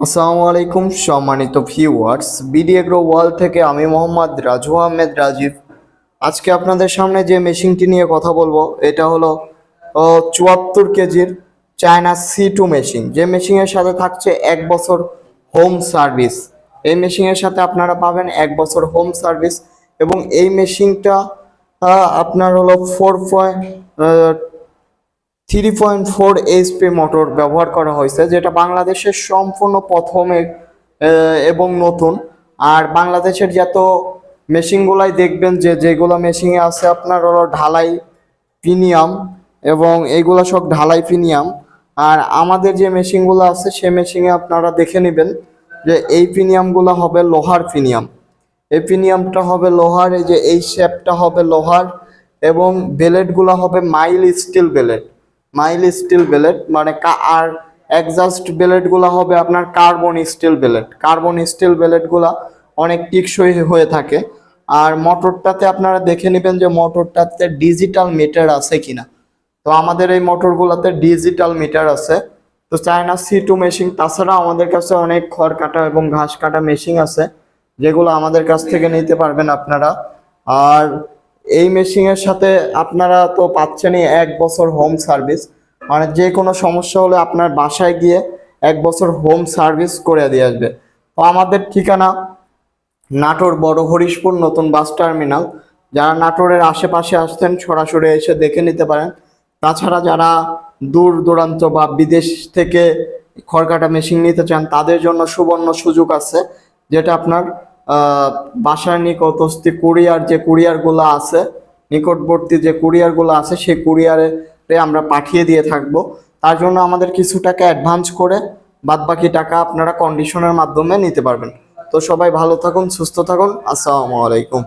আসসালামু আলাইকুম সম্মানিত ভিউয়ার্স বিডিএগ্রো ওয়ার্ল্ড থেকে আমি মোহাম্মদ রাজু আহমেদ রাজীব। আজকে আপনাদের সামনে যে মেশিনটি নিয়ে কথা বলব, এটা হলো চুয়াত্তর কেজির চায়না সি টু মেশিন। যে মেশিনের সাথে থাকছে এক বছর হোম সার্ভিস। এই মেশিনের সাথে আপনারা পাবেন এক বছর হোম সার্ভিস এবং এই মেশিনটা আপনার হলো four point three point four HP motor ব্যবহার করা হয়েছে, যেটা বাংলাদেশের সম্পূর্ণ প্রথমে এবং নতুন। আর বাংলাদেশের যত মেশিনগুলাই দেখবেন যে, যেগুলো মেশিনে আছে, আপনার হলো ঢালাই প্রিমিয়াম এবং এইগুলো সব ঢালাই প্রিমিয়াম। আর আমাদের যে মেশিনগুলো আছে, সে মেশিনে আপনারা দেখে নেবেন যে, এই প্রিমিয়ামগুলো হবে লোহার প্রিমিয়াম। এই প্রিমিয়ামটা হবে লোহার, এই যে এই শেপটা হবে লোহার এবং বেলেটগুলো হবে mild steel billet. Mild steel billet মানে আর এক্সাস্ট বেলেটগুলো হবে আপনার carbon steel billet. Carbon steel বেলেটগুলো অনেক টিকসই হয়ে থাকে। আর মোটরটাতে আপনারা দেখে নেবেন যে মোটরটাতে ডিজিটাল মিটার আছে কিনা। তো আমাদের এই মোটরগুলোতে ডিজিটাল মিটার আছে। তো চায়না সি টু মেশিন তাছাড়া আমাদের কাছে অনেক খড় কাটা এবং ঘাস কাটা মেশিন আছে, যেগুলো আমাদের কাছ থেকে নিতে পারবেন আপনারা। আর এই মেশিনের সাথে আপনারা তো পাচ্ছেনই এক বছর হোম সার্ভিস মানে যে কোনো সমস্যা হলে আপনার বাসায় গিয়ে এক বছর হোম সার্ভিস করে দিয়ে আসবে। তো আমাদের ঠিকানা নাটোর বড় হরিশপুর নতুন বাস টার্মিনাল যারা নাটোরের আশেপাশে আসতেন সরাসরি এসে দেখে নিতে পারেন। তাছাড়া যারা দূর দূরান্ত বা বিদেশ থেকে খড়কাটা মেশিন নিতে চান, তাদের জন্য সুবর্ণ সুযোগ আছে, যেটা আপনার বাসার নিকটস্থ কুরিয়ার যে কুরিয়ারগুলো আছে, নিকটবর্তী যে কুরিয়ারগুলো আছে, সেই কুরিয়ারে আমরা পাঠিয়ে দিয়ে থাকব। তার জন্য আমাদের কিছু টাকা অ্যাডভান্স করে বাদবাকি টাকা আপনারা কন্ডিশনের মাধ্যমে নিতে পারবেন। তো সবাই ভালো থাকুন, সুস্থ থাকুন। আসসালামু আলাইকুম।